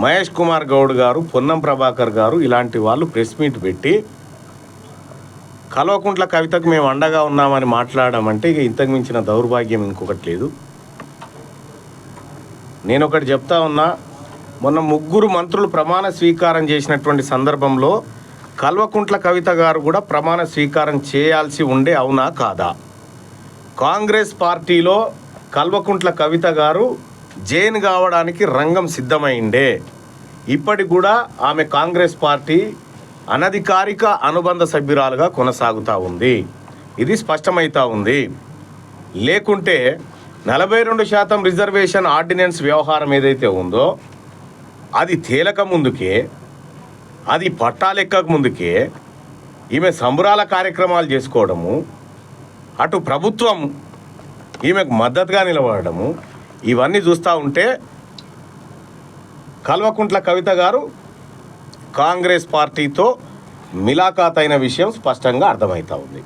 మహేష్ కుమార్ గౌడ్ గారు పొన్నం ప్రభాకర్ గారు ఇలాంటి వాళ్ళు ప్రెస్ మీట్ పెట్టి కల్వకుంట్ల కవితకు మేము అండగా ఉన్నామని మాట్లాడమంటే ఇక ఇంతకు మించిన దౌర్భాగ్యం ఇంకొకటి లేదు. నేను ఒకటి చెప్తా ఉన్నా మొన్న ముగ్గురు మంత్రులు ప్రమాణ స్వీకారం చేసినటువంటి సందర్భంలో కల్వకుంట్ల కవిత గారు కూడా ప్రమాణ స్వీకారం చేయాల్సి ఉండే అవునా కాదా? కాంగ్రెస్ పార్టీలో కల్వకుంట్ల కవిత గారు జైన్ కావడానికి రంగం సిద్ధమైండే ఇప్పటికి కూడా ఆమె కాంగ్రెస్ పార్టీ అనధికారిక అనుబంధ సభ్యురాలుగా కొనసాగుతూ ఉంది. ఇది స్పష్టమవుతా ఉంది. లేకుంటే నలభై రెండు శాతం రిజర్వేషన్ ఆర్డినెన్స్ వ్యవహారం ఏదైతే ఉందో అది తేలక ముందుకే అది పట్టాలెక్కక ముందుకే ఈమె సంబురాల కార్యక్రమాలు చేసుకోవడము అటు ప్రభుత్వం ఈమెకు మద్దతుగా నిలబడము ఇవన్నీ చూస్తూ ఉంటే కల్వకుంట్ల కవిత గారు కాంగ్రెస్ పార్టీతో మిలాఖాత్ అయిన విషయం స్పష్టంగా అర్థమవుతూ ఉంది.